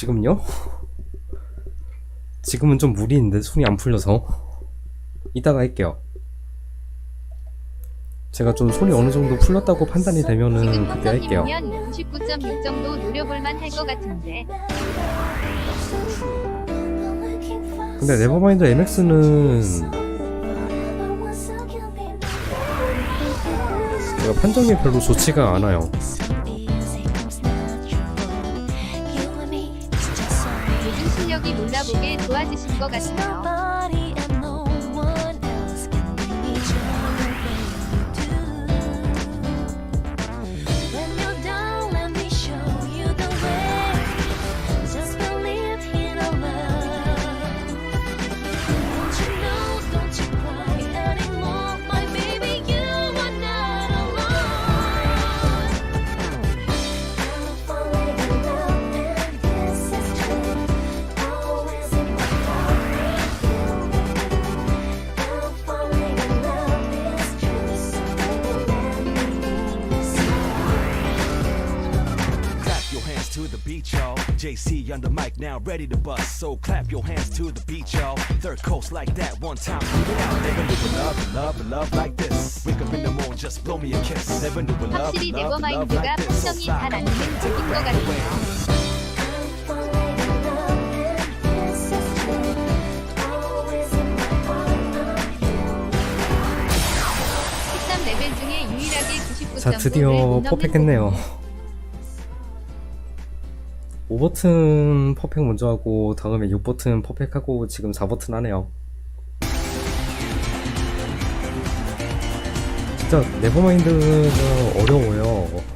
지금요? 지금은 좀 무리인데 손이 안 풀려서 이따가 할게요. 제가 좀 손이 어느 정도 풀렸다고 판단이 되면은 그때 할게요. 성적이면 99.6 정도 노려볼만 할 것 같은데 근데 네버마인드 MX는 제가 판정이 별로 좋지가 않아요. 실력이 몰라보게 좋아지신 것 같아요. To the beat, y'all. JC on the mic now, ready to bust. So clap your hands to the beat, y'all. Third coast like that, one time, it out. Never knew a love, love, love like this. Wake up in the morning, just blow me a kiss. Never knew a love, 확실히 love, love 네버마인드가 like this. So 판정이 fly. 잘안 되는 곡인 것 같아요. 특삼 레벨 중에 유일하게 99.9를 자 드디어 퍼펙했네요. 5버튼 퍼펙 먼저 하고 다음에 6버튼 퍼펙 하고 지금 4버튼 하네요. 진짜 네버마인드가 어려워요.